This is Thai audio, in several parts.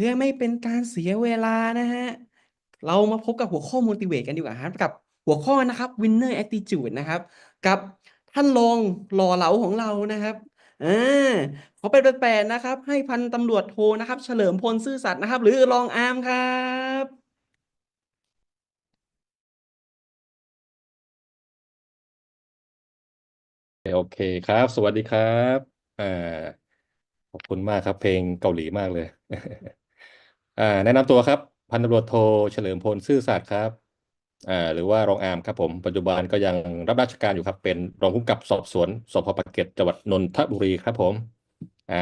พื่อไม่เป็นการเสียเวลานะฮะ เรามาพบกับหัวข้อ motivate กันดีกว่าครับกับหัวข้อนะครับ winner attitude นะครับ กับท่านรองหล่อเหลาของเรานะครับอ่าขอเป็นแปดนะครับ ให้พันตำรวจโทนะครับ เฉลิมพลซื่อสัตย์นะครับ หรือรองอาร์มครับโอเคครับ สวัสดีครับอ่าขอบคุณมากครับ เพลงเกาหลีมากเลย อ่าแนะนำตัวครับ พันตำรวจโทเฉลิมพลซื่อสัตย์ครับอ่าหรือว่ารองอามครับผมปัจจุบันก็ยังรับราชการอยู่ครับ เป็นรองผู้กำกับสอบสวนสพปากเกร็ดจังหวัดนนทบุรีครับผมอ่า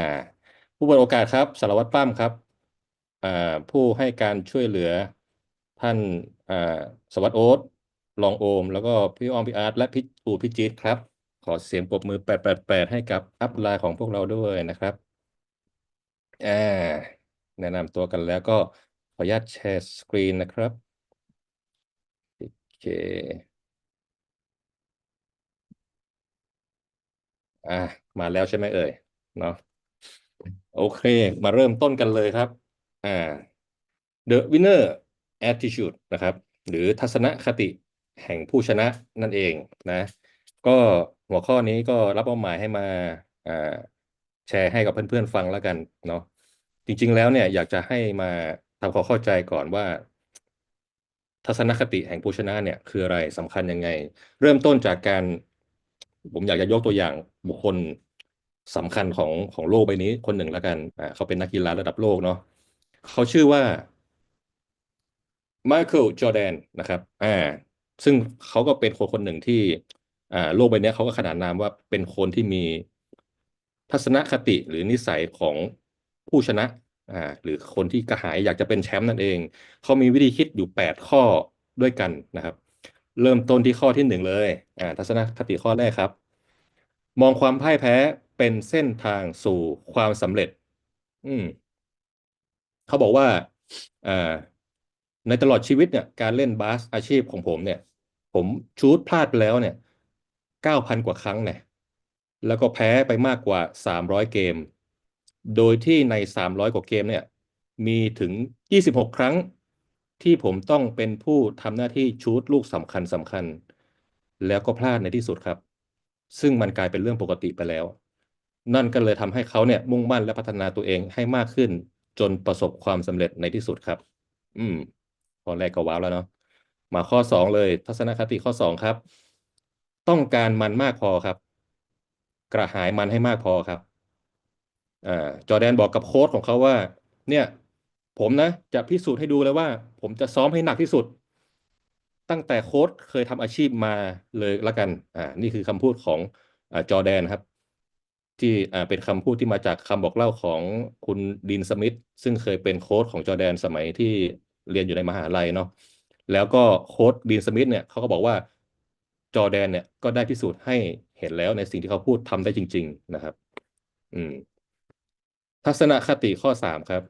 ผู้บริดโอกาสครับสารวัตรปั้มครับอ่าผู้ให้การช่วยเหลือท่านอ่าสวัสดิ์โอ๊ตรองโอม แล้วก็พี่อ้อมพี่อาร์ตและพี่อูพี่จี๊ดครับ ขอเสียงปรบมือแปดแปดแปดให้กับอัพไลน์ของพวกเราด้วยนะครับอ่า แนะนำตัวกันแล้วก็ขออนุญาตแชร์สกรีนนะครับโอเคอ่ามาแล้วใช่ไหมเอ่ยเนาะโอเค มาเริ่มต้นกันเลยครับอ่า The Winner Attitude นะครับ หรือทัศนคติแห่งผู้ชนะนั่นเองนะ ก็หัวข้อนี้ก็รับมอบหมายให้มาอ่าแชร์ให้กับเพื่อนๆฟังแล้วกันเนาะ จริง ๆ แล้วเนี่ยอยากจะให้มาทำความเข้าใจก่อนว่า ทัศนคติแห่งผู้ชนะเนี่ยคืออะไรสำคัญยังไง เริ่มต้นจากการ ผมอยากจะยกตัวอย่างบุคคลสำคัญของของโลกใบนี้คนหนึ่งแล้วกันอ่าเขาเป็นนักกีฬาระดับโลกเนาะเขาชื่อว่าไมเคิลจอแดนนะครับอ่าซึ่งเขาก็เป็นคนคนหนึ่งที่อ่าโลกใบนี้เขาก็ขนานนามว่าเป็นคนที่มีทัศนคติหรือนิสัยของ ผู้ชนะอ่าหรือคนที่กระหายอยากจะเป็นแชมป์นั่นเอง เขามีวิธีคิดอยู่แปดข้อด้วยกันนะครับ เริ่มต้นที่ข้อที่หนึ่งเลยอ่าทัศนคติข้อแรกครับ มองความพ่ายแพ้เป็นเส้นทางสู่ความสำเร็จ อืมเขาบอกว่าอ่าในตลอดชีวิตเนี่ยการเล่นบาสอาชีพของผมเนี่ย ผมชูตพลาดไปแล้วเนี่ยเก้าพันกว่าครั้งเนี่ยแล้วก็แพ้ไปมากกว่าสามร้อยเกม โดยที่ในสามร้อยกว่าเกมเนี่ย มีถึงยี่สิบหกครั้ง ที่ผมต้องเป็นผู้ทำหน้าที่ชูตลูกสำคัญสำคัญ แล้วก็พลาดในที่สุดครับ ซึ่งมันกลายเป็นเรื่องปกติไปแล้ว นั่นก็เลยทำให้เขาเนี่ยมุ่งมั่นและพัฒนาตัวเองให้มากขึ้น จนประสบความสำเร็จในที่สุดครับ อืมข้อแรกก็ว้าวแล้วเนาะมาข้อสองเลยทัศนคติข้อสองครับ ต้องการมันมากพอครับ กระหายมันให้มากพอครับ อ่าจอแดนบอกกับโค้ชของเขาว่า เนี่ย ผมนะ จะพิสูจน์ให้ดูเลยว่า ผมจะซ้อมให้หนักที่สุด ตั้งแต่โค้ชเคยทำอาชีพมาเลยละกัน อ่า นี่คือคำพูดของอ่าจอแดนครับ ที่อ่าเป็นคำพูดที่มาจากคำบอกเล่าของคุณดีนสมิธซึ่งเคยเป็นโค้ชของจอแดนสมัยที่เรียนอยู่ในมหาลัยเนาะแล้วก็โค้ชดีนสมิธเนี่ยเขาก็บอกว่าจอแดนเนี่ยก็ได้พิสูจน์ให้เห็นแล้วในสิ่งที่เขาพูดทำได้จริง ๆ นะครับ อืม ทัศนคติข้อสามครับ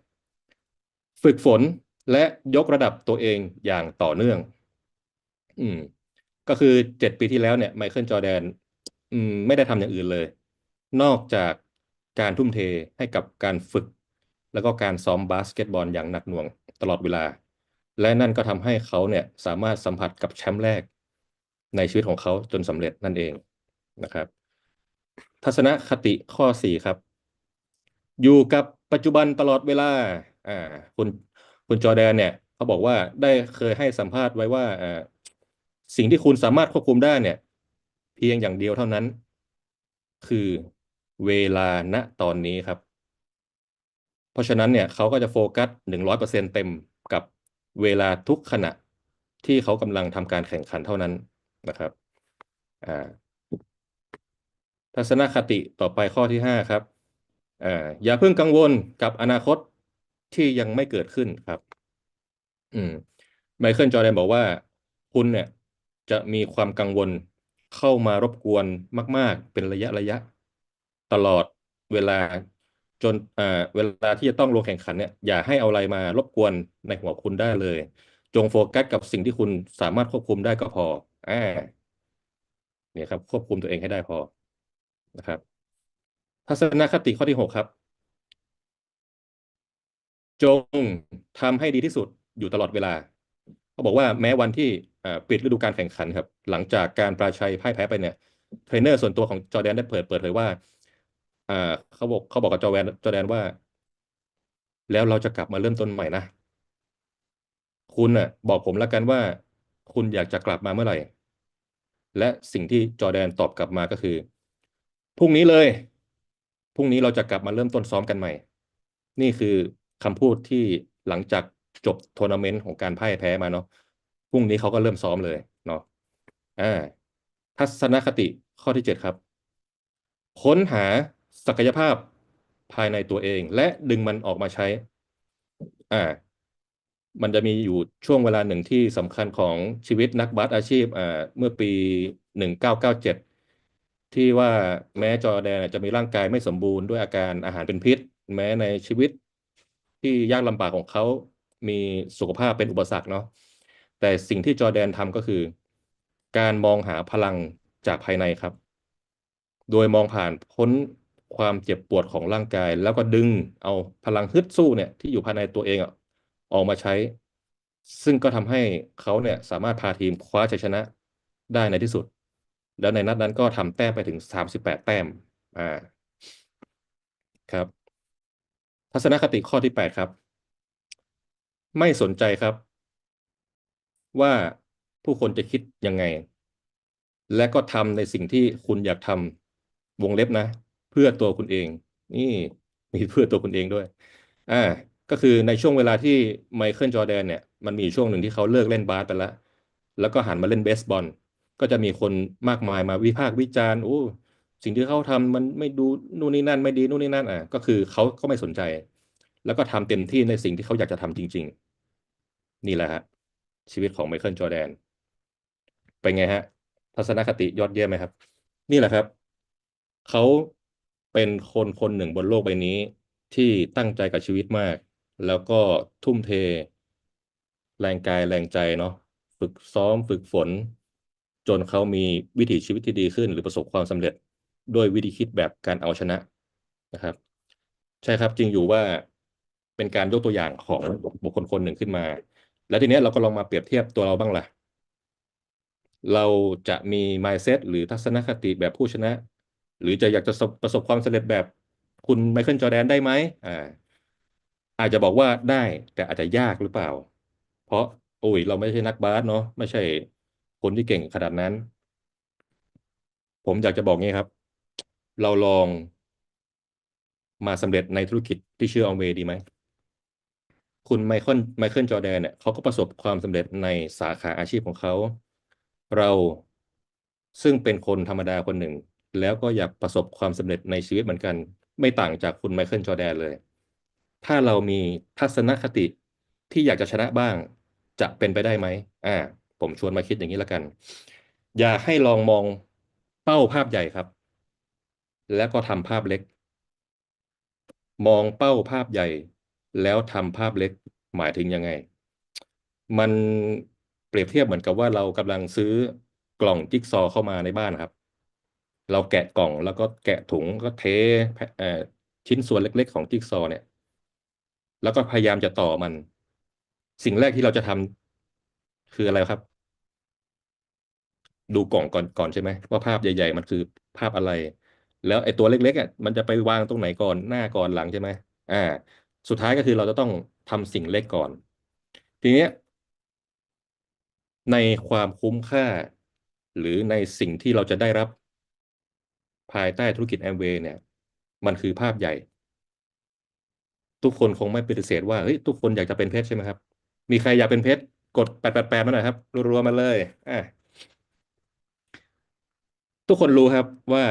ฝึกฝนและยกระดับตัวเองอย่างต่อเนื่อง อืม ก็คือเจ็ดปีที่แล้วเนี่ยไมเคิลจอแดน อืม ไม่ได้ทำอย่างอื่นเลย นอกจากการทุ่มเทให้กับการฝึก แล้วก็การซ้อมบาสเกตบอลอย่างหนักหน่วงตลอดเวลา และนั่นก็ทำให้เขาเนี่ยสามารถสัมผัสกับแชมป์แรก ในชีวิตของเขาจนสำเร็จนั่นเองนะครับ ทัศนคติข้อสี่ครับ อยู่กับปัจจุบันตลอดเวลา อ่า คุณคุณจอแดนเนี่ยเขาบอกว่าได้เคยให้สัมภาษณ์ไว้ว่าอ่าสิ่งที่คุณสามารถควบคุมได้เนี่ย เพียงอย่างเดียวเท่านั้น คือเวลาณตอนนี้ครับ เพราะฉะนั้นเนี่ยเขาก็จะโฟกัสหนึ่งร้อยเปอร์เซ็นเต็มกับเวลาทุกขณะที่เขากำลังทำการแข่งขันเท่านั้นนะครับ อ่า ทัศนคติต่อไปข้อที่ห้าครับ อ่าอย่าเพิ่งกังวลกับอนาคตที่ยังไม่เกิดขึ้นครับ อืมไมเคิลจอแดนบอกว่า คุณเนี่ย จะมีความกังวลเข้ามารบกวนมาก ๆ เป็นระยะระยะ ตลอดเวลาจนอ่าเวลาที่จะต้องลงแข่งขันเนี่ย อย่าให้เอาอะไรมารบกวนในหัวคุณได้เลย จงโฟกัสกับสิ่งที่คุณสามารถควบคุมได้ก็พออ่าเนี่ยครับ ควบคุมตัวเองให้ได้พอนะครับ ทัศนคติข้อที่หกครับ จงทำให้ดีที่สุดอยู่ตลอดเวลาเขาบอกว่าแม้วันที่ปิดฤดูกาลแข่งขันครับ หลังจากการปราชัยพ่ายแพ้ไปเนี่ยเทรนเนอร์ส่วนตัวของจอแดนได้เปิดเปิดเผยว่าเขาบอกเขาบอกกับจอแดนจอแดนว่า แล้วเราจะกลับมาเริ่มต้นใหม่นะ คุณน่ะ บอกผมแล้วกันว่า คุณอยากจะกลับมาเมื่อไหร่ และสิ่งที่จอแดนตอบกลับมาก็คือพรุ่งนี้เลย พรุ่งนี้เราจะกลับมาเริ่มต้นซ้อมกันใหม่ นี่คือคำพูดที่หลังจากจบทัวร์นาเมนต์ของการพ่ายแพ้มาเนาะพรุ่งนี้เขาก็เริ่มซ้อมเลยเนาะอ่าทัศนคติข้อที่เจ็ดครับ ค้นหาศักยภาพภายในตัวเอง และดึงมันออกมาใช้ อ่า มันจะมีอยู่ช่วงเวลาหนึ่งที่สำคัญของชีวิตนักบาสอาชีพอ่าเมื่อปีหนึ่งเก้าเก้าเจ็ด ที่ว่าแม้จอแดนจะมีร่างกายไม่สมบูรณ์ด้วยอาการอาหารเป็นพิษ แม้ในชีวิตที่ยากลำบากของเขามีสุขภาพเป็นอุปสรรคเนาะแต่สิ่งที่จอแดนทำก็คือ การมองหาพลังจากภายในครับ โดยมองผ่านพ้นความเจ็บปวดของร่างกาย แล้วก็ดึงเอาพลังฮึดสู้เนี่ยที่อยู่ภายในตัวเองอออกมาใช้ ซึ่งก็ทำให้เขาเนี่ยสามารถพาทีมคว้าชัยชนะได้ในที่สุด แล้วในนัดนั้นก็ทำแต้มไปถึง38แต้ม อ่า ครับ ทัศนคติข้อที่8ครับ ไม่สนใจครับ ว่าผู้คนจะคิดยังไง และก็ทำในสิ่งที่คุณอยากทำวงเล็บนะ เพื่อตัวคุณเอง นี่มีเพื่อตัวคุณเองด้วย อ่า ก็คือในช่วงเวลาที่ไมเคิลจอแดนเนี่ย มันมีช่วงหนึ่งที่เขาเลิกเล่นบาสไปแล้ว แล้วก็หันมาเล่นเบสบอล ก็จะมีคนมากมายมาวิพากษ์วิจารณ์โอ้สิ่งที่เขาทำมันไม่ดูนู่นนี่นั่นไม่ดีนู่นนี่นั่นอะก็คือเขาก็ไม่สนใจ แล้วก็ทำเต็มที่ในสิ่งที่เขาอยากจะทำจริง ๆ นี่แหละฮะชีวิตของไมเคิลจอแดนเป็นไงฮะ ทัศนคติยอดเยี่ยมไหมครับ นี่แหละครับ เขาเป็นคนคนหนึ่งบนโลกใบนี้ ที่ตั้งใจกับชีวิตมาก แล้วก็ทุ่มเท แรงกายแรงใจเนาะฝึกซ้อมฝึกฝน จนเขามีวิถีชีวิตที่ดีขึ้น หรือประสบความสำเร็จด้วยวิธีคิดแบบการเอาชนะนะครับ ใช่ครับจริงอยู่ว่าเป็นการยกตัวอย่างของบุคคลคนหนึ่งขึ้นมา แล้วทีนี้เราก็ลองมาเปรียบเทียบตัวเราบ้างล่ะ เราจะมี mindset หรือทัศนคติแบบผู้ชนะ หรือจะอยากจะประสบความสำเร็จแบบคุณไมเคิลจอแดนได้ไหมอ่าอาจจะบอกว่าได้แต่อาจจะยากหรือเปล่า เพราะโอ้ยเราไม่ใช่นักบาสเนาะไม่ใช่ คนที่เก่งขนาดนั้น ผมอยากจะบอกงี้ครับ เราลองมาสำเร็จในธุรกิจที่ชื่ออ m เวดีไหม คุณไมเคิลไมเคิลจอแดนเนี่ยเขาก็ประสบความสำเร็จในสาขาอาชีพของเขา เราซึ่งเป็นคนธรรมดาคนหนึ่ง แล้วก็อยากประสบความสำเร็จในชีวิตเหมือนกัน ไม่ต่างจากคุณไมเคิลจอแดนเลย ถ้าเรามีทัศนคติที่อยากจะชนะบ้างจะเป็นไปได้ไหม อ่า ผมชวนมาคิดอย่างนี้แล้วกัน อยากให้ลองมองเป้าภาพใหญ่ครับ แล้วก็ทำภาพเล็ก มองเป้าภาพใหญ่ แล้วทำภาพเล็กหมายถึงยังไง มันเปรียบเทียบเหมือนกับว่าเรากำลังซื้อกล่องจิ๊กซอว์เข้ามาในบ้านครับ เราแกะกล่องแล้วก็แกะถุงก็เทเชิ้นส่วนเล็ก ๆ ของจิ๊กซอว์เนี่ย แล้วก็พยายามจะต่อมัน สิ่งแรกที่เราจะทำคืออะไรครับ ดูกล่องก่อนก่อนใช่ไหมว่าภาพใหญ่ ๆ มันคือภาพอะไร แล้วไอ้ตัวเล็กๆอะมันจะไปวางตรงไหนก่อนหน้าก่อนหลังใช่ไหมอ่า สุดท้ายก็คือเราจะต้องทำสิ่งเล็กก่อน ทีเนี้ยในความคุ้มค่า หรือในสิ่งที่เราจะได้รับภายใต้ธุรกิจแอมเวย์เนี่ย มันคือภาพใหญ่ ทุกคนคงไม่ปฏิเสธว่าเฮ้ยทุกคนอยากจะเป็นเพชรใช่ไหมครับ มีใครอยากเป็นเพชรกดแปดแปดแปดมาหน่อยครับรัวๆมาเลยอะ ทุกคนรู้ครับว่า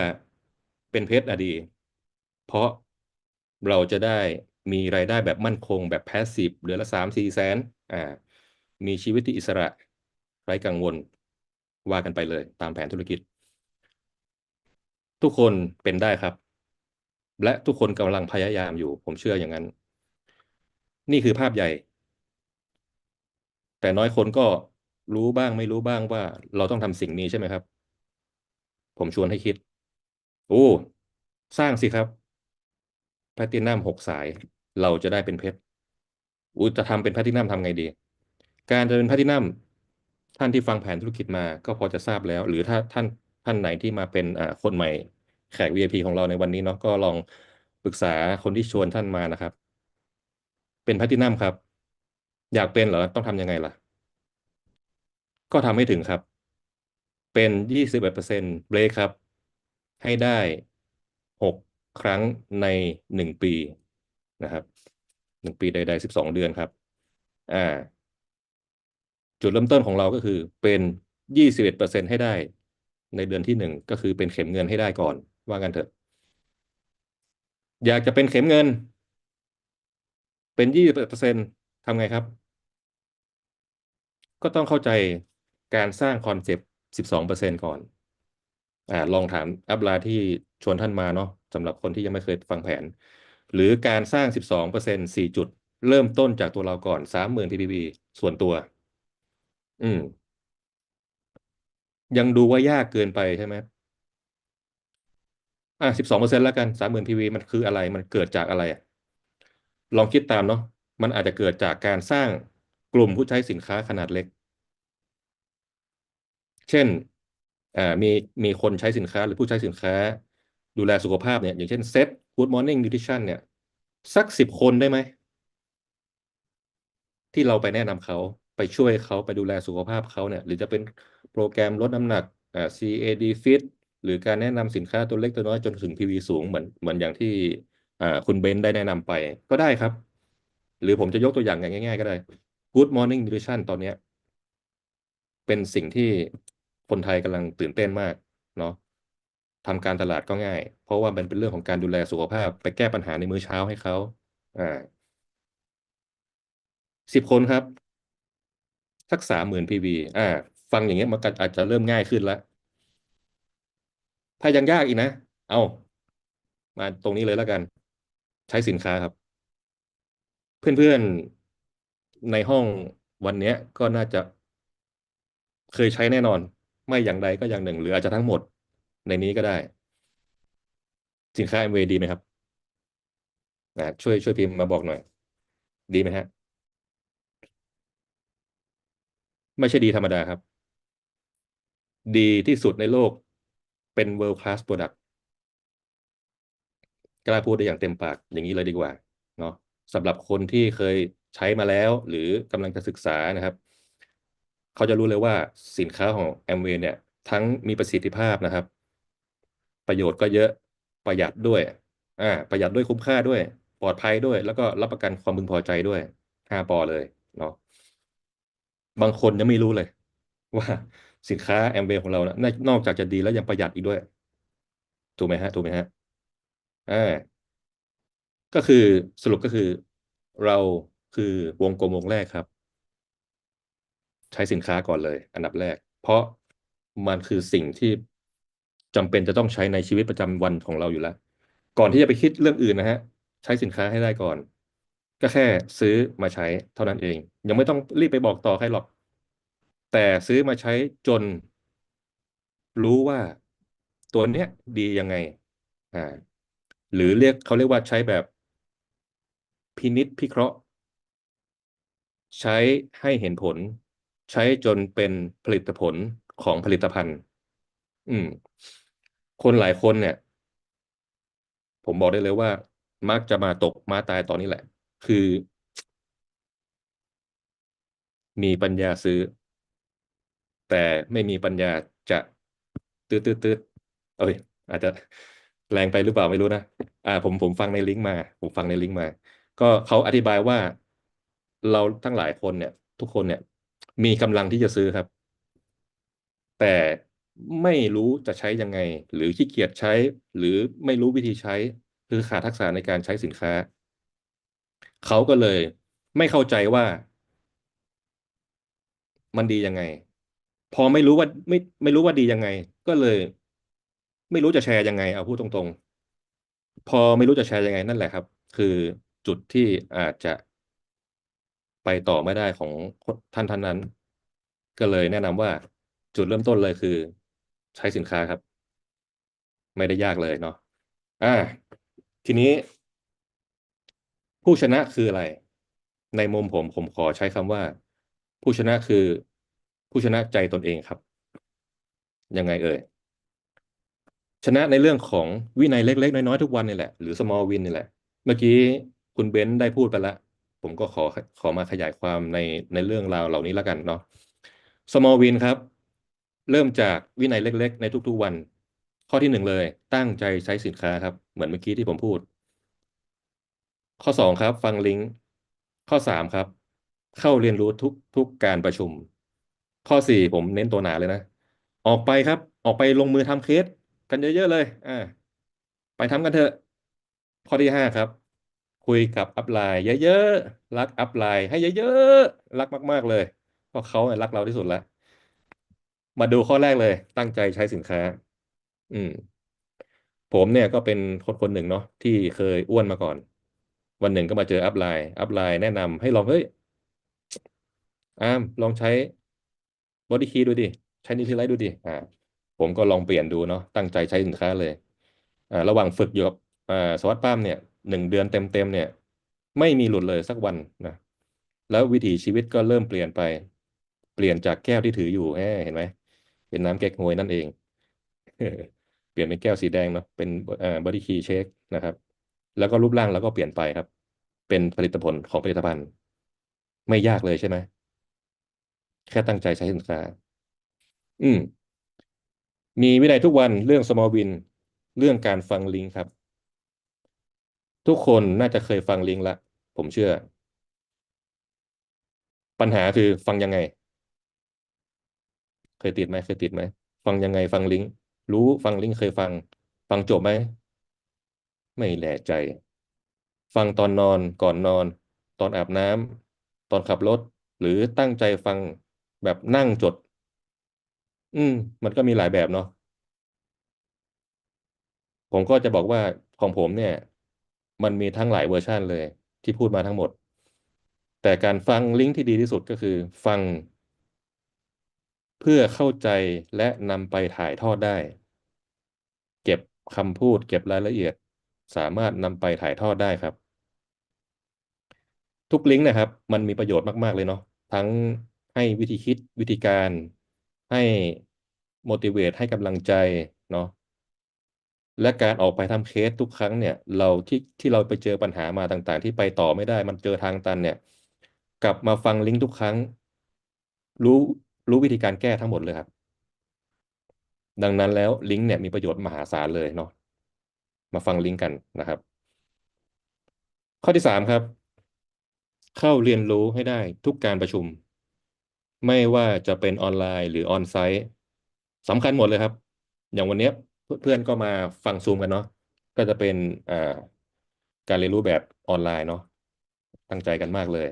เป็นเพชรอดี เพราะเราจะได้มีรายได้แบบมั่นคงแบบแพสซีฟเดือนละสามสี่แสนอ่ามีชีวิตที่อิสระไร้กังวลว่ากันไปเลย ตามแผนธุรกิจ ทุกคนเป็นได้ครับ และทุกคนกำลังพยายามอยู่ ผมเชื่ออย่างนั้น นี่คือภาพใหญ่ แต่น้อยคนก็รู้บ้างไม่รู้บ้างว่าเราต้องทำสิ่งนี้ใช่ไหมครับ ผมชวนให้คิด โอ้สร้างสิครับแพลตินัมหกสาย เราจะได้เป็นเพชรอุจะทำเป็นแพลทินัมทำไงดี การจะเป็นแพลทินัมท่านที่ฟังแผนธุรกิจมาก็พอจะทราบแล้ว หรือถ้าท่านท่านไหนที่มาเป็นคนใหม่แขก VIP ของเราในวันนี้เนาะก็ลองปรึกษาคนที่ชวนท่านมานะครับ เป็นแพลทินัมครับ อยากเป็นเหรอต้องทำยังไงล่ะ ก็ทำให้ถึงครับ เป็นยี่สิบเอ็ดเปอร์เซ็นต์เบรกครับ ให้ได้หกครั้งในหนึ่งปีนะครับหนึ่งปีใดๆสิบสองเดือนครับ อ่า จุดเริ่มต้นของเราก็คือเป็นยี่สิบเอ็ดเปอร์เซ็นต์ให้ได้ ในเดือนที่หนึ่งก็คือเป็นเข็มเงินให้ได้ก่อน ว่ากันเถอะ อยากจะเป็นเข็มเงิน เป็นยี่สิบเปอร์เซ็นต์ทำไงครับ ก็ต้องเข้าใจการสร้างคอนเซปต์ สิบสองเปอร์เซ็นต์ก่อนอ่าลองถามอัปลาที่ชวนท่านมาเนาะสำหรับคนที่ยังไม่เคยฟังแผน หรือการสร้างสิบสองเปอร์เซ็นต์สี่จุด เริ่มต้นจากตัวเราก่อนสามหมื่น ppb ส่วนตัว อืม ยังดูว่ายากเกินไปใช่ไหมอะสิบสองเปอร์เซ็นต์แล้วกันสามหมื่น ppb มันคืออะไร มันเกิดจากอะไรอะลองคิดตามเนาะ มันอาจจะเกิดจากการสร้างกลุ่มผู้ใช้สินค้าขนาดเล็ก เช่นมีมีคนใช้สินค้าหรือผู้ใช้สินค้า ดูแลสุขภาพเนี่ยอย่างเช่นเซต Good Morning Nutrition เนี่ย สักสิบคนได้ไหม ที่เราไปแนะนำเขาไปช่วยเขาไปดูแลสุขภาพเขาเนี่ย หรือจะเป็นโปรแกรมลดน้ำหนักอ่า CAD Fit หรือการแนะนำสินค้าตัวเล็กตัวน้อยจนถึง PV สูงเหมือนเหมือนอย่างที่คุณเบนได้แนะนำไปก็ได้ครับ หรือผมจะยกตัวอย่างง่ายๆก็ได้ Good Morning Nutrition ตอนนี้เป็นสิ่งที่ คนไทยกำลังตื่นเต้นมากเนาะทำการตลาดก็ง่าย เพราะว่ามันเป็นเรื่องของการดูแลสุขภาพ ไปแก้ปัญหาในมื้อเช้าให้เขาอ่าสิบคนครับ สักสามหมื่น PV อ่า ฟังอย่างเงี้ยมันอาจจะเริ่มง่ายขึ้นแล้วถ้ายังยากอีกนะ เอามาตรงนี้เลยแล้วกัน ใช้สินค้าครับ เพื่อนๆในห้องวันเนี้ยก็น่าจะเคยใช้แน่นอน ไม่อย่างใดก็อย่างหนึ่ง หรืออาจจะทั้งหมดในนี้ก็ได้ สินค้า MV ดีไหมครับนะช่วยช่วยพิมพ์มาบอกหน่อย ดีไหมฮะ ไม่ใช่ดีธรรมดาครับ ดีที่สุดในโลกเป็น world class product กล้าพูดได้อย่างเต็มปากอย่างนี้เลยดีกว่าเนาะสำหรับคนที่เคยใช้มาแล้ว หรือกำลังจะศึกษานะครับ เขาจะรู้เลยว่าสินค้าของ Amway เนี่ย ทั้งมีประสิทธิภาพนะครับ ประโยชน์ก็เยอะประหยัดด้วย อ่า ประหยัดด้วยคุ้มค่าด้วย ปลอดภัยด้วย แล้วก็รับประกันความพึงพอใจด้วยห้าปอเลยเนาะบางคนยังไม่รู้เลย ว่าสินค้า Amway ของเรานะนอกจากจะดีแล้วยังประหยัดอีกด้วย ถูกไหมฮะ ถูกไหมฮะอ่าก็คือสรุปก็คือเราคือวงกลมวงแรกครับ ใช้สินค้าก่อนเลย อันดับแรก เพราะมันคือสิ่งที่จำเป็นจะต้องใช้ในชีวิตประจำวันของเราอยู่แล้ว ก่อนที่จะไปคิดเรื่องอื่นนะฮะ ใช้สินค้าให้ได้ก่อน ก็แค่ซื้อมาใช้เท่านั้นเอง ยังไม่ต้องรีบไปบอกต่อใครหรอก แต่ซื้อมาใช้จน รู้ว่าตัวเนี้ยดียังไง อ่า หรือเรียกเขาเรียกว่าใช้แบบพินิจพิเคราะห์ ใช้ให้เห็นผล ใช้จนเป็นผลิตผลของผลิตภัณฑ์ อืม คนหลายคนเนี่ย ผมบอกได้เลยว่า มักจะมาตกมาตายตอนนี้แหละ คือ มีปัญญาซื้อ แต่ไม่มีปัญญาจะตืดตืดตืดเอ้ย อาจจะแรงไปหรือเปล่าไม่รู้นะ อ่า ผมผมฟังในลิงก์มา ผมฟังในลิงก์มา ก็เขาอธิบายว่า เราทั้งหลายคนเนี่ย ทุกคนเนี่ย มีกำลังที่จะซื้อครับ แต่ไม่รู้จะใช้ยังไง หรือขี้เกียจใช้ หรือไม่รู้วิธีใช้ คือขาดทักษะในการใช้สินค้า เขาก็เลยไม่เข้าใจว่า มันดียังไง พอไม่รู้ว่าไม่ไม่รู้ว่าดียังไง ก็เลย ไม่รู้จะแชร์ยังไง เอาพูดตรงๆ พอไม่รู้จะแชร์ยังไงนั่นแหละครับ คือจุดที่อาจจะ ไปต่อไม่ได้ของท่านท่านนั้น ก็เลยแนะนำว่าจุดเริ่มต้นเลยคือ ใช้สินค้าครับ ไม่ได้ยากเลยเนาะอ่า ทีนี้ ผู้ชนะคืออะไร ในมุมผมผมขอใช้คำว่า ผู้ชนะคือ ผู้ชนะใจตนเองครับ ยังไงเอ่ย ชนะในเรื่องของวินัยเล็กๆ น้อยๆ ทุกวันนี่แหละ หรือ small win นี่แหละ เมื่อกี้คุณเบนซ์ได้พูดไปแล้ว ผมก็ขอขอมาขยายความในในเรื่องราวเหล่านี้แล้วกันเนาะ small win ครับ เริ่มจากวินัยเล็ก ๆ ในทุกๆวัน ข้อที่หนึ่งเลย ตั้งใจใช้สินค้าครับ เหมือนเมื่อกี้ที่ผมพูด ข้อสองครับ ฟังลิงก์ ข้อสามครับ เข้าเรียนรู้ทุกทุกการประชุม ข้อสี่ผมเน้นตัวหนาเลยนะ ออกไปครับ ออกไปลงมือทำเคสกันเยอะๆเลย อ่า ไปทำกันเถอะ ข้อที่ห้าครับ คุยกับอัพไลน์เยอะๆ รักอัพไลน์ให้เยอะๆ รักมากๆเลย เพราะเขาเนี่ยรักเราที่สุดแล้ว มาดูข้อแรกเลย ตั้งใจใช้สินค้า อืม ผมเนี่ยก็เป็นคนคนหนึ่งเนาะที่เคยอ้วนมาก่อน วันหนึ่งก็มาเจออัพไลน์ อัพไลน์แนะนำให้ลองเฮ้ยอามลองใช้บอดี้คีดูดิ ใช้นิทิไลท์ดูดิ อ่า ผมก็ลองเปลี่ยนดูเนาะตั้งใจใช้สินค้าเลย อ่า ระหว่างฝึกอยู่กับอ่าสวัสดิ์ป้ามเนี่ย หนึ่งเดือนเต็มๆเนี่ย ไม่มีหลุดเลยสักวันนะแล้ววิถีชีวิตก็เริ่มเปลี่ยนไป เปลี่ยนจากแก้วที่ถืออยู่แหเห็นไหมเป็นน้ำแก๊กฮวยนั่นเอง เปลี่ยนเป็นแก้วสีแดงเนาะเป็นบอดี้คีเชคนะครับ แล้วก็รูปร่างเราก็เปลี่ยนไปครับ เป็นผลิตผลของผลิตภัณฑ์ ไม่ยากเลยใช่ไหมแค่ตั้งใจใช้สินค้า อืม มีวินัยทุกวันเรื่อง small win เรื่องการฟังลิงก์ครับ ทุกคนน่าจะเคยฟังลิงก์ละ ผมเชื่อ ปัญหาคือฟังยังไง เคยติดไหมเคยติดไหม ฟังยังไงฟังลิงก์รู้ฟังลิงก์เคยฟัง ฟังจบไหม ไม่แน่ใจ ฟังตอนนอนก่อนนอน ตอนอาบน้ำตอนขับรถ หรือตั้งใจฟังแบบนั่งจด อืม มันก็มีหลายแบบเนาะผมก็จะบอกว่าของผมเนี่ย มันมีทั้งหลายเวอร์ชันเลยที่พูดมาทั้งหมด แต่การฟังลิงก์ที่ดีที่สุดก็คือฟัง เพื่อเข้าใจและนำไปถ่ายทอดได้ เก็บคำพูด เก็บรายละเอียด สามารถนำไปถ่ายทอดได้ครับ ทุกลิงก์นะครับ มันมีประโยชน์มาก ๆ เลยเนาะทั้งให้วิธีคิดวิธีการให้ motivate ให้กำลังใจเนาะ และการออกไปทำเคสทุกครั้งเนี่ย เราที่ที่เราไปเจอปัญหามาต่างๆ ที่ไปต่อไม่ได้ มันเจอทางตันเนี่ย กลับมาฟังลิงก์ทุกครั้ง รู้รู้วิธีการแก้ทั้งหมดเลยครับ ดังนั้นแล้วลิงก์เนี่ยมีประโยชน์มหาศาลเลยเนาะมาฟังลิงก์กันนะครับ ข้อที่สามครับ เข้าเรียนรู้ให้ได้ทุกการประชุม ไม่ว่าจะเป็นออนไลน์หรือออนไซต์สำคัญหมดเลยครับ อย่างวันเนี้ย เพื่อนก็มาฟังซูมกันเนาะก็จะเป็นอ่าการเรียนรู้แบบออนไลน์เนาะตั้งใจกันมากเลย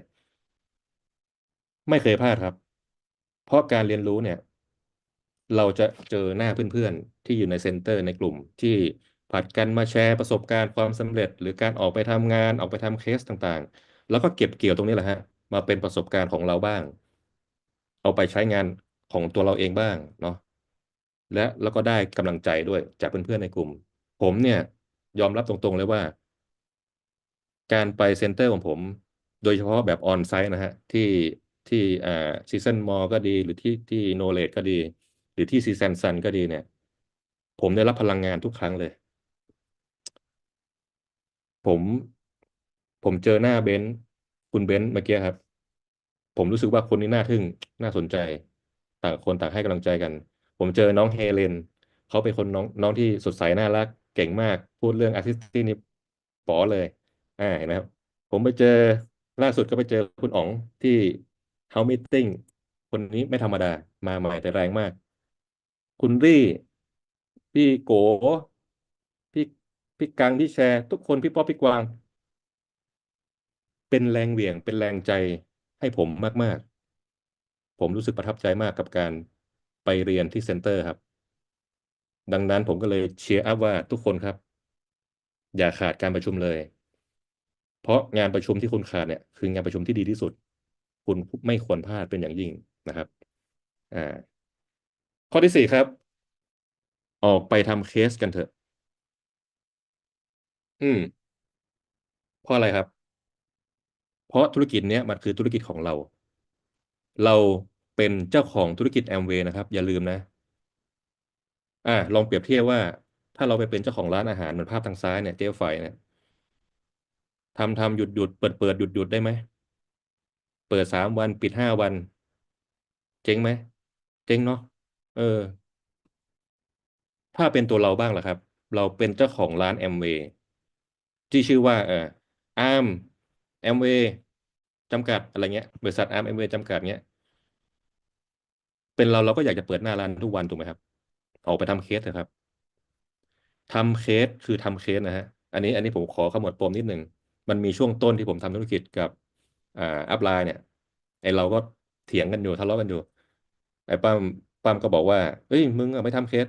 ไม่เคยพลาดครับ เพราะการเรียนรู้เนี่ย เราจะเจอหน้าเพื่อนๆ ที่อยู่ในเซ็นเตอร์ในกลุ่มที่ผัดกันมาแชร์ประสบการณ์ความสำเร็จ หรือการออกไปทำงานออกไปทำเคสต่างๆ แล้วก็เก็บเกี่ยวตรงนี้แหละฮะ มาเป็นประสบการณ์ของเราบ้าง เอาไปใช้งานของตัวเราเองบ้างเนาะ และแล้วก็ได้กำลังใจด้วยจากเพื่อนๆในกลุ่ม ผมเนี่ยยอมรับตรงๆเลยว่า การไปเซ็นเตอร์ของผม โดยเฉพาะแบบออนไซต์นะฮะที่ที่อ่าซีซันมอลก็ดี หรือที่ที่โนเลดก็ดี หรือที่ซีซันซันก็ดีเนี่ย ผมได้รับพลังงานทุกครั้งเลย ผมผมเจอหน้าเบนซ์คุณเบนซ์เมื่อกี้ครับ ผมรู้สึกว่าคนนี้น่าทึ่งน่าสนใจ ต่างคนต่างให้กำลังใจกัน ผมเจอน้องเฮเลนเขาเป็นคนน้องน้องที่สดใสน่ารักเก่งมากพูดเรื่องอาร์ติสตี้นี่ป๋อเลย อ่าเห็นไหมครับผมไปเจอล่าสุดก็ไปเจอคุณอ๋องที่เฮามิทติ้งคนนี้ไม่ธรรมดามาใหม่แต่แรงมาก คุณรี่พี่โกพี่พี่กังพี่แชร์ทุกคนพี่ป๊อปพี่กวาง เป็นแรงเหวี่ยงเป็นแรงใจให้ผมมาก ๆ ผมรู้สึกประทับใจมากกับการ ไปเรียนที่เซ็นเตอร์ครับ ดังนั้นผมก็เลยเชียร์อัพว่าทุกคนครับ อย่าขาดการประชุมเลย เพราะงานประชุมที่คุณขาดเนี่ย คืองานประชุมที่ดีที่สุด คุณไม่ควรพลาดเป็นอย่างยิ่งนะครับ อ่า ข้อที่สี่ครับ ออกไปทำเคสกันเถอะ อืมเพราะอะไรครับ เพราะธุรกิจเนี้ยมันคือธุรกิจของเรา เรา เป็นเจ้าของธุรกิจแอมเวย์นะครับ อย่าลืมนะอ่าลองเปรียบเทียบว่า ถ้าเราไปเป็นเจ้าของร้านอาหารเหมือนภาพทางซ้ายเนี่ยเจ๊ไฝเนี่ยทำทำหยุดหยุดเปิดเปิดหยุดหยุดได้ไหมเปิดสามวันปิดห้าวัน เจ๊งไหมเจ๊งเนาะเออ ถ้าเป็นตัวเราบ้างล่ะครับ เราเป็นเจ้าของร้านแอมเวย์ที่ชื่อว่า เอออาร์มแอมเวย์จำกัดอะไรเงี้ยบริษัทอาร์มแอมเวย์จำกัดเงี้ย เป็นเราเราก็อยากจะเปิดหน้าร้านทุกวันถูกไหมครับ ออกไปทำเคสเถอะครับทำเคสคือทำเคสนะฮะอันนี้อันนี้ผมขอขมวดปมนิดหนึ่งมันมีช่วงต้นที่ผมทำธุรกิจกับอ่าอัพไลน์เนี่ยไอเราก็เถียงกันอยู่ทะเลาะกันอยู่ไอ้ป้ามป้ามก็บอกว่าเฮ้ยมึงอะไม่ทำเคส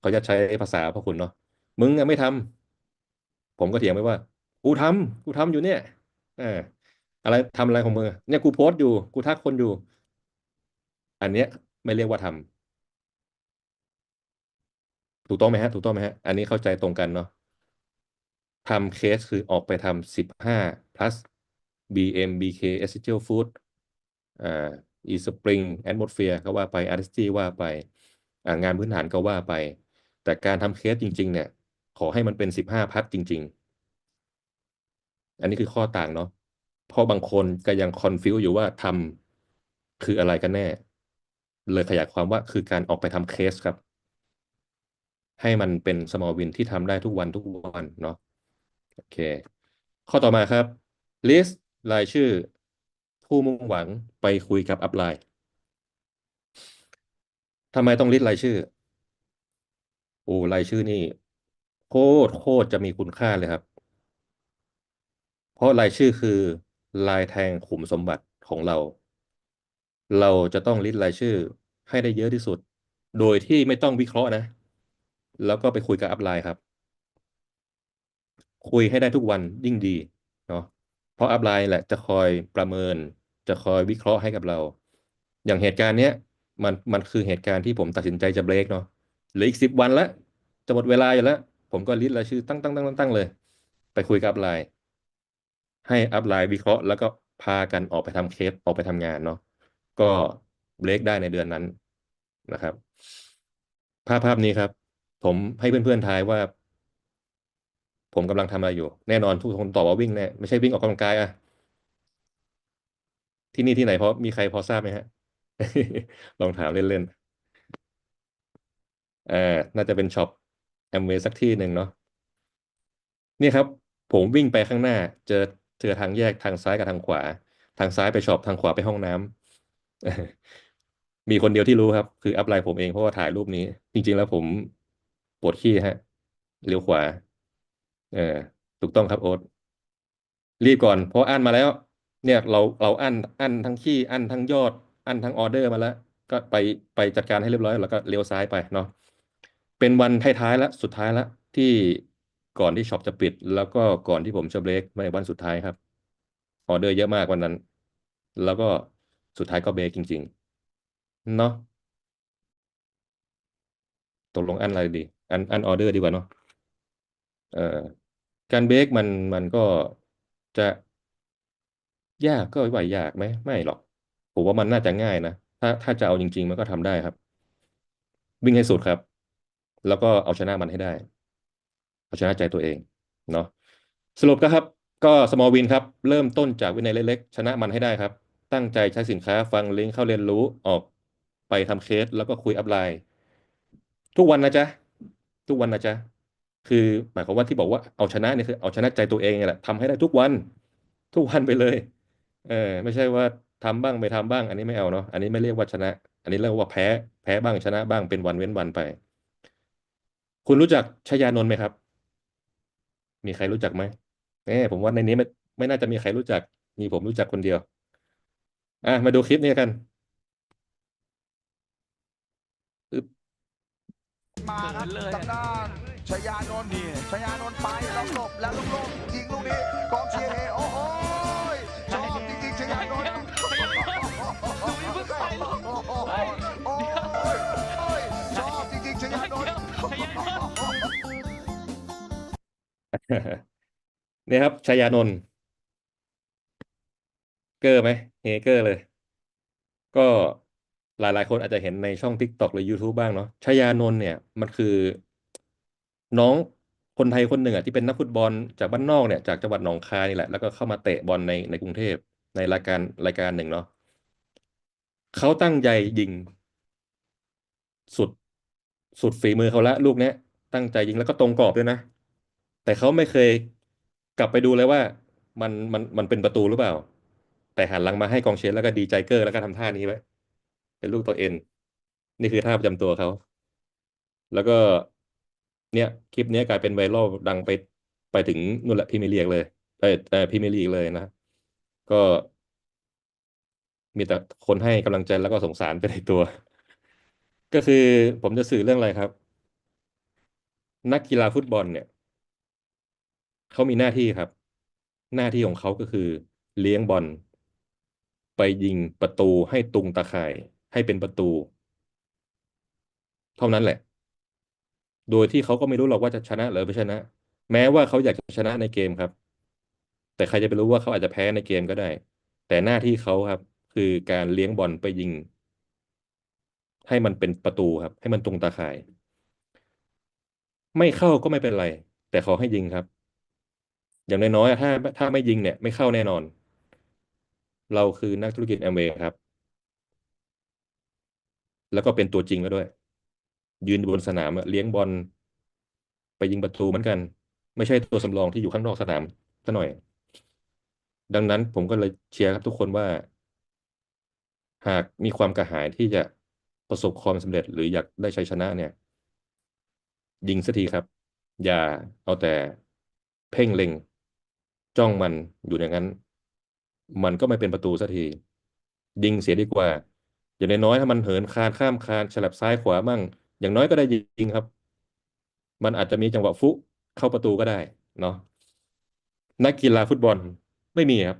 เขาจะใช้ภาษาพวกคุณเนาะมึงอะไม่ทำผมก็เถียงไปว่ากูทำกูทำอยู่เนี่ยเอออะไรทำอะไรของมึงเนี่ยกูโพสต์อยู่ กูทักคนอยู่ อันเนี้ย ไม่เรียกว่าทำถูกต้องไหมฮะ ถูกต้องไหมฮะ อันนี้เข้าใจตรงกันเนาะทำเคสคือออกไปทำสิบห้า plus BM BK Essential Food อ่า eSpring Atmosphere ก็ว่าไป r s t ว่าไปงานพื้นฐานก็ว่าไป แต่การทำเคสจริง ๆ เนี่ย ขอให้มันเป็นสิบห้าพัทจริง ๆ อันนี้คือข้อต่างเนาะเพราะบางคนก็ยังคอนฟิวอยู่ว่าทำคืออะไรกันแน่ เลยขยายความว่าคือการออกไปทำเคสครับ ให้มันเป็น small win ที่ทำได้ทุกวันทุกวันเนาะโอเค ข้อต่อมาครับ list รายชื่อ ผู้มุ่งหวังไปคุยกับอัพไลน์ทำไมต้อง list รายชื่อ โอ้รายชื่อนี่ โคตรโคตรจะมีคุณค่าเลยครับ เพราะรายชื่อคือลายแทงขุมสมบัติของเรา เราจะต้องลิสต์รายชื่อ ให้ได้เยอะที่สุด โดยที่ไม่ต้องวิเคราะห์นะ แล้วก็ไปคุยกับอัพไลน์ครับ คุยให้ได้ทุกวันยิ่งดีเนาะเพราะอัพไลน์แหละจะคอยประเมิน จะคอยวิเคราะห์ให้กับเรา อย่างเหตุการณ์เนี้ยมันมันคือเหตุการณ์ที่ผมตัดสินใจจะเบรกเนาะเหลืออีกสิบวันแล้วจะหมดเวลาอยู่แล้วผมก็ลิสต์รายชื่อตั้งตั้งตั้งตั้งตั้งเลย ไปคุยกับอัพไลน์ให้อัพไลน์วิเคราะห์แล้วก็พากันออกไปทำเคสออกไปทำงานเนาะก็ เบรกได้ในเดือนนั้นนะครับ ภาพภาพนี้ครับ ผมให้เพื่อนๆทายว่า ผมกำลังทำอะไรอยู่ แน่นอนทุกคนตอบว่าวิ่งแน่ไม่ใช่วิ่งออกกำลังกายอะที่นี่ที่ไหนเพราะมีใครพอทราบไหมฮะ ลองถามเล่นๆอ่าน่าจะเป็นช็อปแอมเวย์สักที่หนึ่งเนาะนี่ครับ ผมวิ่งไปข้างหน้า เจอเจอทางแยกทางซ้ายกับทางขวา ทางซ้ายไปช็อปทางขวาไปห้องน้ำ มีคนเดียวที่รู้ครับ คืออัพไลน์ผมเองเพราะว่าถ่ายรูปนี้ จริง ๆ แล้วผมปวดขี้ฮะเลี้ยวขวา เออถูกต้องครับโอ๊ตรีบก่อน เพราะอั้นมาแล้ว เนี่ยเราเราอั้นอั้นทั้งขี้อั้นทั้งยอด อั้นทั้งออเดอร์มาแล้ว ก็ไปไปจัดการให้เรียบร้อย แล้วก็เลี้ยวซ้ายไปเนาะเป็นวันท้ายๆแล้วสุดท้ายแล้วที่ก่อนที่ช็อปจะปิด แล้วก็ก่อนที่ผมจะเบรกในวันสุดท้ายครับออเดอร์เยอะมากวันนั้น แล้วก็สุดท้ายก็เบรกจริง ๆ เนาะตกลงอันอะไรดี อันอันออเดอร์ดีกว่าเนาะเอ่อการเบรกมันมันก็จะยากก็ว่ายากไหมไม่หรอกผมว่ามันน่าจะง่ายนะถ้าถ้าจะเอาจริง ๆ มันก็ทำได้ครับ วิ่งให้สุดครับ แล้วก็เอาชนะมันให้ได้ เอาชนะใจตัวเองเนาะสรุปก็ครับ ก็ small win ครับ เริ่มต้นจากวินัยเล็กๆชนะมันให้ได้ครับ ตั้งใจใช้สินค้าฟังลิงก์เข้าเรียนรู้ออก ไปทำเคสแล้วก็คุยอัพไลน์ทุกวันนะจ๊ะ ทุกวันนะจ๊ะ คือหมายความว่าที่บอกว่าเอาชนะเนี่ยคือเอาชนะใจตัวเองแหละทำให้ได้ทุกวัน ทุกวันไปเลย เออ ไม่ใช่ว่าทำบ้างไม่ทำบ้าง อันนี้ไม่เอาเนาะอันนี้ไม่เรียกว่าชนะ อันนี้เรียกว่าแพ้แพ้บ้างชนะบ้างเป็นวันเว้นวันไป คุณรู้จักชยานนท์ไหมครับ มีใครรู้จักไหมเออผมว่าในนี้ไม่ไม่น่าจะมีใครรู้จัก มีผมรู้จักคนเดียว อะมาดูคลิปนี้กันอึ๊บ มาครับเขินเลยทางด้านชยานนท์นี่ชยานนท์ไปแล้วหลบแล้วลูกลงยิงลูกนี้กองเชียร์เฮโอ้โหยชอบจริงๆชยานนท์โอ้โหโอ้ยโอ้ยชอบจริงๆชยานนท์เนี่ยครับชยานนท์เกอร์ไหมเฮเกอร์เลย ก็ หลายๆ คนอาจจะเห็นในช่อง TikTok หรือ YouTube บ้างเนาะชยานนท์เนี่ยมันคือ น้องคนไทยคนหนึ่งอะที่เป็นนักฟุตบอลจากบ้านนอกเนี่ยจากจังหวัดหนองคายนี่แหละ แล้วก็เข้ามาเตะบอลในในกรุงเทพในรายการรายการหนึ่งเนาะเขาตั้งใจยิง สุดสุดฝีมือเขาละลูกเนี้ยตั้งใจยิงแล้วก็ตรงกรอบด้วยนะ แต่เขาไม่เคยกลับไปดูเลยว่า มันมันมันเป็นประตูหรือเปล่า แต่หันหลังมาให้กองเชียร์แล้วก็ดีใจเกอร์แล้วก็ทำท่านี้ไว้ เป็นลูกตัวเอ็นนี่คือท่าประจำตัวเขา แล้วก็เนี่ยคลิปนี้กลายเป็นไวรัลดังไปไปถึงนู่นแหละพรีเมียร์ลีกเลยเออเออพรีเมียร์ลีกเลยนะ ก็มีแต่คนให้กำลังใจแล้วก็สงสารไปในตัว ก็คือผมจะสื่อเรื่องอะไรครับ นักกีฬาฟุตบอลเนี่ยเขามีหน้าที่ครับ หน้าที่ของเขาก็คือ เลี้ยงบอลไปยิงประตูให้ตุงตะข่าย ให้เป็นประตู เท่านั้นแหละ โดยที่เขาก็ไม่รู้หรอกว่าจะชนะหรือไม่ชนะ แม้ว่าเขาอยากจะชนะในเกมครับ แต่ใครจะไปรู้ว่าเขาอาจจะแพ้ในเกมก็ได้ แต่หน้าที่เขาครับ คือการเลี้ยงบอลไปยิง ให้มันเป็นประตูครับ ให้มันตรงตาข่าย ไม่เข้าก็ไม่เป็นไร แต่ขอให้ยิงครับ อย่างน้อยๆถ้าถ้าไม่ยิงเนี่ย ไม่เข้าแน่นอน เราคือนักธุรกิจแอมเวย์ครับ แล้วก็เป็นตัวจริงแล้วด้วย ยืนบนสนามเลี้ยงบอลไปยิงประตูเหมือนกัน ไม่ใช่ตัวสำรองที่อยู่ข้างนอกสนามซะหน่อย ดังนั้นผมก็เลยเชียร์ครับทุกคนว่า หากมีความกระหายที่จะประสบความสำเร็จหรืออยากได้ชัยชนะเนี่ย ยิงสักทีครับ อย่าเอาแต่เพ่งเล็ง จ้องมันอยู่อย่างนั้น มันก็ไม่เป็นประตูสักที ยิงเสียดีกว่า อย่างน้อยๆถ้ามันเหินคานข้ามคานฉลับซ้ายขวามั่ง อย่างน้อยก็ได้ยิงครับ มันอาจจะมีจังหวะฟุเข้าประตูก็ได้เนาะนักกีฬาฟุตบอลไม่มีครับ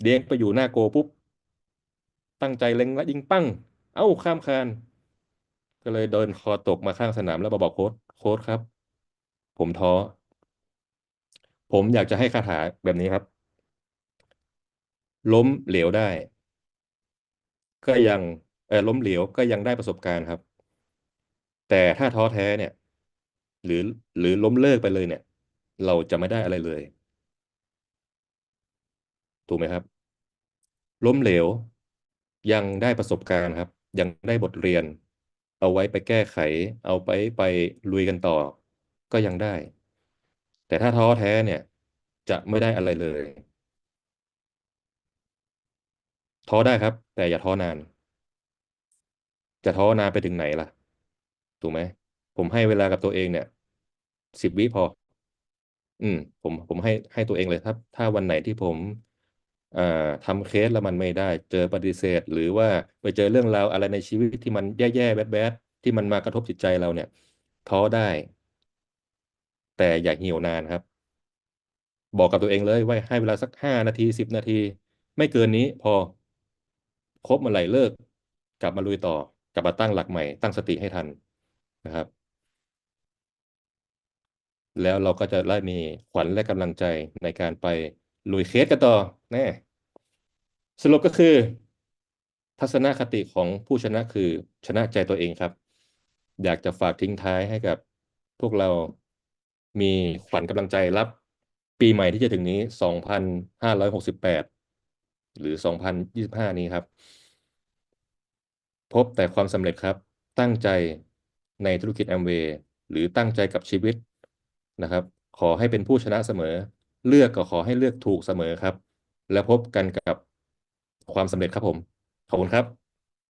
เลี้งไปอยู่หน้าโกปุ๊บ ตั้งใจเล็งแล้วยิงปั้ง เอ้าข้ามคาน ก็เลยเดินคอตกมาข้างสนามแล้วบอกโค้ชโค้ชครับ ผมท้อผมอยากจะให้คาถาแบบนี้ครับ ล้มเหลวได้ ก็ยังเออล้มเหลวก็ยังได้ประสบการณ์ครับ แต่ถ้าท้อแท้เนี่ย หรือหรือล้มเลิกไปเลยเนี่ย เราจะไม่ได้อะไรเลย ถูกไหมครับ ล้มเหลว ยังได้ประสบการณ์ครับ ยังได้บทเรียน เอาไว้ไปแก้ไข เอาไปไปลุยกันต่อ ก็ยังได้ แต่ถ้าท้อแท้เนี่ย จะไม่ได้อะไรเลย ท้อได้ครับ แต่อย่าท้อนาน จะท้อนานไปถึงไหนล่ะ ถูกไหม ผมให้เวลากับตัวเองเนี่ยสิบวิพอ อืม ผมผมให้ให้ตัวเองเลยถ้าถ้าวันไหนที่ผมอ่าทำเคสแล้วมันไม่ได้ เจอปฏิเสธ หรือว่าไปเจอเรื่องราวอะไรในชีวิตที่มันแย่ๆแบดๆที่มันมากระทบจิตใจเราเนี่ย ท้อได้ แต่อย่าเหี่ยวนานครับ บอกกับตัวเองเลยว่าให้เวลาสักห้านาทีสิบนาที ไม่เกินนี้พอ ครบเมื่อไหร่เลิก กลับมาลุยต่อกลับมาตั้งหลักใหม่ตั้งสติให้ทันนะครับ แล้วเราก็จะได้มีขวัญและกำลังใจในการไปลุยเคสกันต่อแน่สรุปก็คือ ทัศนคติของผู้ชนะคือชนะใจตัวเองครับ อยากจะฝากทิ้งท้ายให้กับพวกเรามีขวัญกำลังใจรับปีใหม่ที่จะถึงนี้ 2,568 หรือ 2025 นี้ครับ พบแต่ความสำเร็จครับ ตั้งใจในธุรกิจแอมเวย์หรือตั้งใจกับชีวิตนะครับ ขอให้เป็นผู้ชนะเสมอ เลือกก็ขอให้เลือกถูกเสมอครับ และพบกันกับความสำเร็จครับผม ขอบคุณครับ